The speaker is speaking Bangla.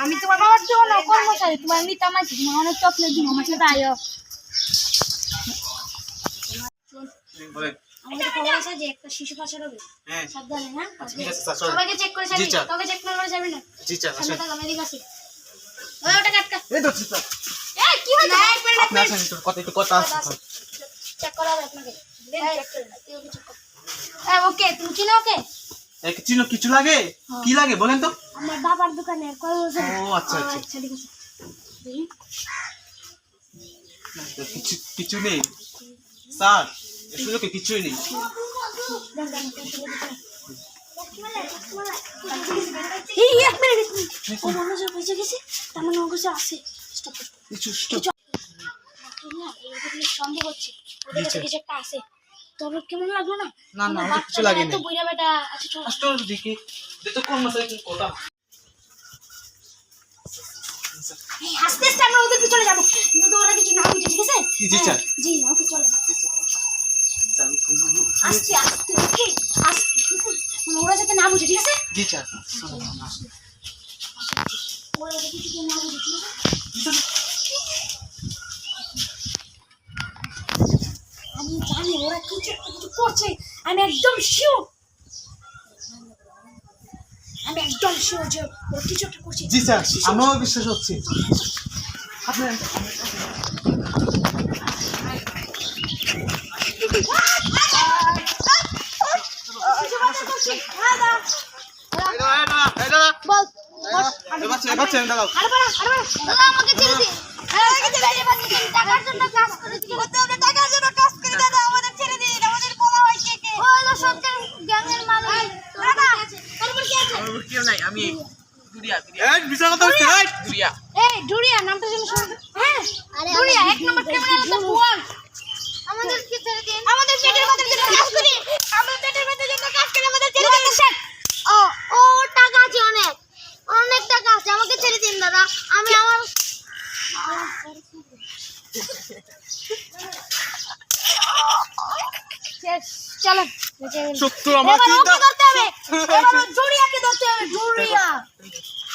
আমি তোমার বাবার জন্য কর্মচারী। তোমার নিতাম আছি তোমার অনেক চকলেট দিব আমার সাথে আয়ো। আমাদের খবর আছে যে একটা শিশু পাচার হবে হ্যাঁ। সাবধানে হ্যাঁ? আচ্ছা, ঠিক আছে, স্যার, চলেন। সবাইকে চেক করে যাবি চেক করে যাবি না। জি স্যার সামনে থাক আমি এদিকে আসি। ওই ওটা কাটকা। এই তো স্যার। এই কি হয়েছে? এক মিনিট আপনি আসেন একটু কথা একটু কথা আছে। চেক করা হবে আপনাকে। দেন চেক করে তুই ওকে চেক কর এই ওকে তুমি চিনো ওকে? চিনো কিছু লাগে কি লাগে বলেন তো আমার বাবার দোকানে কর্মচারী ও আচ্ছা আচ্ছা আচ্ছা ঠিক আছে কিছু কিছু নেই স্যার এসব লোকে কিছুই নেই। এই এক মিনিট ও মনে হচ্ছে বেঁচে গেছে তার মানে ওর কাছে আছে স্টপ কিছু stop। সন্দেহ হচ্ছে ওদের কাছে কিছু একটা আছে তবে কেমন লাগল না? না, না, কিছু লাগেনি। এত বুইড়া বেটা আচ্ছা চল। কষ্ট দেখি। যেটা কোন মাসে কি কথা। আস্তে আস্তে আমরা ওদের পিছনে যাব। কিন্তু ওরা কিছু না বুঝে ঠিক আছে? জি, স্যার। হ্যাঁ, জি ওকে চলো। আস্তে আস্তে ওকে আস্তে মানে ওরা যাতে না বুঝে ঠিক আছে? জি স্যার। ওরা যাতে কিছু না বুঝে ঠিক আছে আমি জানি ওরা কিছু একটা কিছু করছে আমি একদম শিওর আমি একদম শিওর যে ওরা কিছু একটা করছে। জি স্যার আমারও বিশ্বাস হচ্ছে। আপনি বাচ্চা। বল এই বাচ্চা, এই বাচ্চা। আরে বাড়া কেউ নাই আমি দুরিয়া দুরিয়া। এই, মিশা কথা হচ্ছে, এই। দুরিয়া নামটা যেন শুনতে হ্যাঁ ডুরিয়া এক নম্বর ক্রিমিনাল তো বল। আমাদের কি ছেড়ে দিন আমাদের পেটের মধ্যে জন্য কাজ করি আমাদের পেটের মধ্যে জন্য কাজ করি আমাদের ছেড়ে দিন। ও ও টাকা আছে অনেক। অনেক টাকা আছে আমাকে ছেড়ে দিন দাদা। আমি আমার চলো শত্রু আমার চিন্তা করতে হবে। এবার জুরিয়া